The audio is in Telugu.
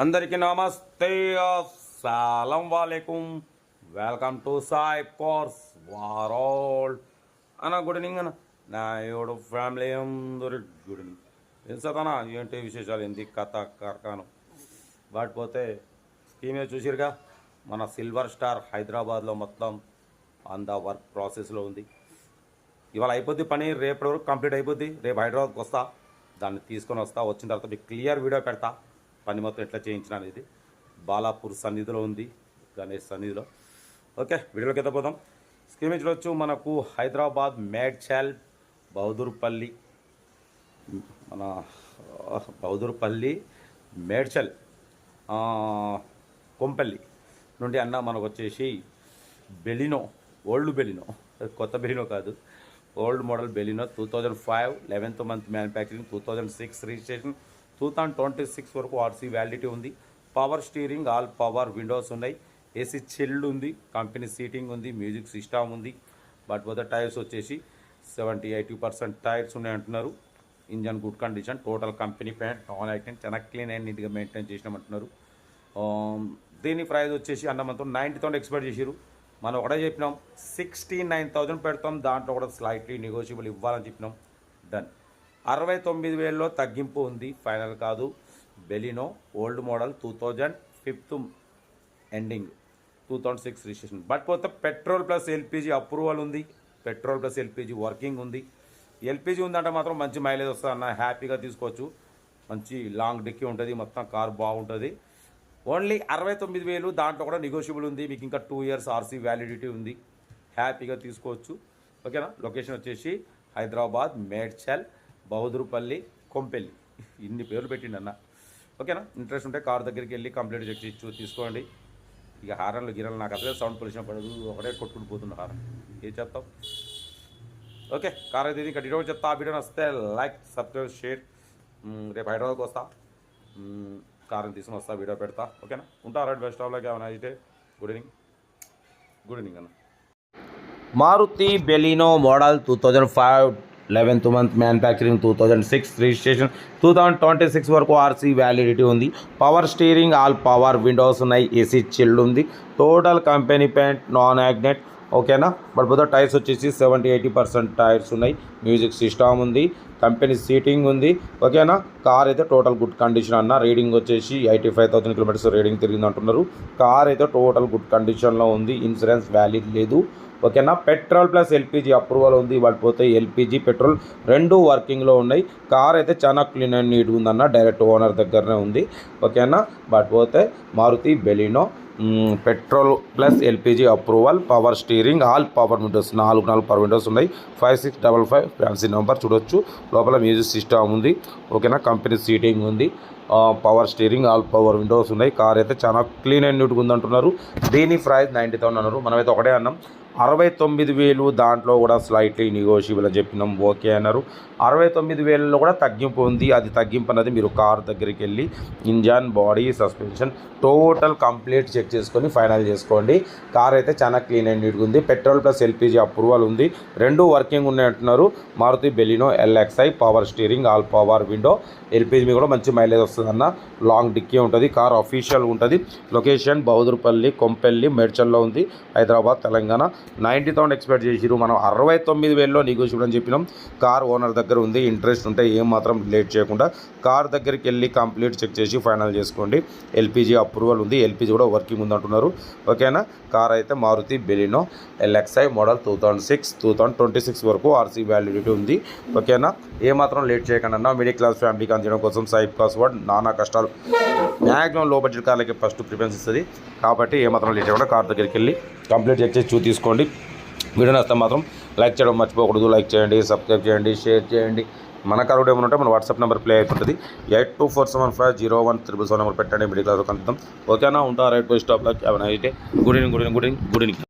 అందరికీ నమస్తే అస్సలం వాలేకుం. Welcome to Sai course world అన్న గుడ్ ఈవినింగ్ అన్న. నా ఎవడు ఫ్యామిలీ అందరి గుడ్ ఈవినింగ్. ఏం సతనా ఏంటి విశేషాలు? ఏంటి కథ కార్ఖానం? వాటిపోతే స్కీమే చూసిరుగా? మన సిల్వర్ స్టార్ హైదరాబాద్లో మొత్తం అంద వర్క్ ప్రాసెస్లో ఉంది. ఇవాళ అయిపోద్ది పని రేపటి వరకు కంప్లీట్ అయిపోద్ది. రేపు హైదరాబాద్కి వస్తా. దాన్ని తీసుకొని వస్తా. వచ్చిన తర్వాత మీకు క్లియర్ వీడియో పెడతా. పని మొత్తం ఎట్లా చేయించిన అనేది బాలాపూర్ సన్నిధిలో ఉంది గణేష్ సన్నిధిలో. ఓకే వీడియోలోకి అయితే పోదాం. స్క్రీన్ మీద చూడొచ్చు మనకు హైదరాబాద్ మేడ్చల్ బహదూర్పల్లి మన బౌదూర్పల్లి బహదూర్పల్లి మేడ్చల్ కొంపల్లి నుండి అన్న మనకు వచ్చేసి బెలినో ఓల్డ్ బెలినో కొత్త బెలినో కాదు old model Baleno two thousand five eleventh month manufacturing two thousand six registration two thousand twenty six వరకు ఆర్సీ వ్యాలిడిటీ ఉంది. Power steering all power windows ఉన్నాయి. ఏసీ చెల్డ్ ఉంది. కంపెనీ సీటింగ్ ఉంది. మ్యూజిక్ సిస్టమ్ ఉంది. బట్ పోతే టైర్స్ వచ్చేసి సెవెంటీ ఎయిటీ పర్సెంట్ టైర్స్ ఉన్నాయి అంటున్నారు. Engine good condition total company paint non acting చాలా క్లీన్ అండ్ నీట్గా మెయింటైన్ చేసినామంటున్నారు um, దీని ప్రైస్ వచ్చేసి అన్న మనతో నైంటీ థౌసండ్ ఎక్స్పెక్ట్ చేసిరు మనం ఒకటే చెప్పినాం సిక్స్టీ నైన్ థౌజండ్ పెడతాం. దాంట్లో కూడా స్లైట్లీ నెగోషియబుల్ ఇవ్వాలని చెప్పినాం. డన్ అరవై తొమ్మిది వేలలో తగ్గింపు ఉంది. ఫైనల్ కాదు. Baleno old model two thousand fifth ending two thousand six registration. But పోతే పెట్రోల్ ప్లస్ ఎల్పిజి అప్రూవల్ ఉంది. పెట్రోల్ ప్లస్ ఎల్పిజి వర్కింగ్ ఉంది. ఎల్పిజి ఉందంటే మాత్రం మంచి మైలేజ్ వస్తుంది అన్న హ్యాపీగా తీసుకోవచ్చు. మంచి లాంగ్ డిక్కీ ఉంటుంది. మొత్తం కార్ బాగుంటుంది. ఓన్లీ అరవై తొమ్మిది వేలు దాంట్లో కూడా నెగోషియబుల్ ఉంది. మీకు ఇంకా టూ ఇయర్స్ ఆర్సీ వ్యాలిడిటీ ఉంది. హ్యాపీగా తీసుకోవచ్చు. ఓకేనా? లొకేషన్ వచ్చేసి హైదరాబాద్ మేడ్చల్ బహదూర్పల్లి కొంపెల్లి. ఇన్ని పేర్లు పెట్టిండి అన్న. ఓకేనా? ఇంట్రెస్ట్ ఉంటే కార్ దగ్గరికి వెళ్ళి కంప్లీట్ చెక్ చేసి తీసుకోండి. ఇక హారన్లు గిరన్లు నాకు అసలే సౌండ్ పొల్యూషన్ పడదు. ఒకటే కొట్టుకుని పోతుంది హారన్. ఏం చెప్తాం ఓకే కార్ అయితే ఇది ఇంకా డీటెయిల్ చెప్తా. ఆ వీడియో వస్తే లైక్ సబ్స్క్రైబ్ షేర్. రేపు హైదరాబాద్కి వస్తా. కారుని తీసుకుని వస్తా వీడియో పెడతా. ఓకేనా? ఉంటా రైట్ బస్ స్టాప్లోకి ఏమైనా అయితే గుడ్ ఈవినింగ్ గుడ్ ఈవినింగ్ అన్న. Maruti Baleno model two thousand five eleventh month manufacturing two thousand six registration. Two thousand twenty six వరకు ఆర్సీ వ్యాలిడిటీ ఉంది. Power steering all power windows ఉన్నాయి. ఏసీ చిల్డ్ ఉంది. Total company paint non accident. ఓకేనా? బట్ బుధ టైర్స్ వచ్చేసి సెవెంటీ ఎయిటీ పర్సెంట్ టైర్స్ ఉన్నాయి. మ్యూజిక్ సిస్టమ్ ఉంది. కంపెనీ సీటింగ్ ఉంది. ఓకేనా? కార్ అయితే టోటల్ గుడ్ కండిషన్ అన్న. రీడింగ్ వచ్చేసి eighty five thousand kilometres reading తిరిగింది అంటున్నారు. కార్ అయితే టోటల్ గుడ్ కండిషన్లో ఉంది. ఇన్సూరెన్స్ వ్యాలిడ్ లేదు. ఓకేనా? పెట్రోల్ ప్లస్ ఎల్పిజి అప్రూవల్ ఉంది. వాటి పోతే ఎల్పిజి పెట్రోల్ రెండు వర్కింగ్లో ఉన్నాయి. కార్ అయితే చాలా క్లీన్ అండ్ నీట్గా ఉందన్న. డైరెక్ట్ ఓనర్ దగ్గరనే ఉంది. ఓకేనా? బట్ పోతే Maruti Baleno petrol plus LPG approval power steering all power windows నాలుగు నాలుగు పవర్ విండోస్ ఉన్నాయి. Five six double five fancy number చూడొచ్చు. లోపల మ్యూజిక్ సిస్టమ్ ఉంది. ఓకేనా? కంపెనీ సీటింగ్ ఉంది. Power steering all power windows ఉన్నాయి. కార్ అయితే చాలా క్లీన్ అండ్ నీట్గా ఉందంటున్నారు. దీని ప్రైస్ నైంటీ థౌసండ్ అన్నారు. మనమైతే ఒకటే అన్నాం. అరవై తొమ్మిది వేలు దాంట్లో కూడా స్లైట్లీ నెగోషియబుల్ అని చెప్పినాం. ఓకే అన్నారు. అరవై తొమ్మిది వేలలో కూడా తగ్గింపు ఉంది. అది తగ్గింపు అన్నది మీరు కార్ దగ్గరికి వెళ్ళి engine body suspension total complete check చేసుకొని ఫైనల్ చేసుకోండి. కార్ అయితే చాలా క్లీన్ అండ్ నీట్గా ఉంది. పెట్రోల్ ప్లస్ ఎల్పిజి అప్రూవల్ ఉంది. రెండు working ఉన్నాయంటున్నారు Maruti Baleno LXI power steering all power window. LPG కూడా మంచి మైలేజ్ వస్తుంది అన్న లాంగ్ డిక్కీ ఉంటుంది. కార్ అఫీషియల్ ఉంటుంది. లొకేషన్ బౌదర్పల్లి కొంపెల్లి మేడ్చల్లో ఉంది. Hyderabad Telangana. Ninety thousand expect చేసిరు మనం అరవై తొమ్మిది వేలలో నెగోషియబుల్ అని చెప్పినాం. కార్ ఓనర్ దగ్గర ఉంది ఇంట్రెస్ట్ ఉంటే ఏం మాత్రం లేట్ చేయకుండా కార్ దగ్గరికి వెళ్ళి కంప్లీట్ చెక్ చేసి ఫైనల్ చేసుకోండి. ఎల్పిజి అప్రూవల్ ఉంది ఎల్పిజి కూడా వర్కింగ్ ఉంది అంటున్నారు ఓకేనా? కార్ అయితే Maruti Baleno LXI model two thousand six two thousand twenty six వరకు ఆర్సీ వ్యాలిడిటీ ఉంది. ఓకేనా? ఏమాత్రం లేట్ చేయకుండా అన్న. మిడిల్ క్లాస్ ఫ్యామిలీకి అందించడం కోసం సైడ్ పాస్వర్డ్ నానా కష్టాలు. మ్యాక్సిమం లో బడ్జెట్ కార్లకి ఫస్ట్ ప్రిఫరెన్స్ ఇస్తుంది. కాబట్టి ఏమాత్రం లేట్ చేయకుండా కార్ దగ్గరికి వెళ్ళి కంప్లీట్ చెక్ చేసి చూ తీసుకోండి. వీడియో నస్తే మాత్రం లైక్ చేయడం మర్చిపోకూడదు. లైక్ చేయండి సబ్స్క్రైబ్ చేయండి షేర్ చేయండి. మన కారు ఏమైనా ఉంటే మన వాట్సాప్ నెంబర్ ప్లే అవుతుంటుంది eight two four seven five zero one triple seven number పెట్టండి. మిడిల్ క్లాస్ కలుద్దాం. ఓకేనా? ఉంటా. Right bye stop. లైక్. ఏమైనా అయితే good evening good evening good evening good evening.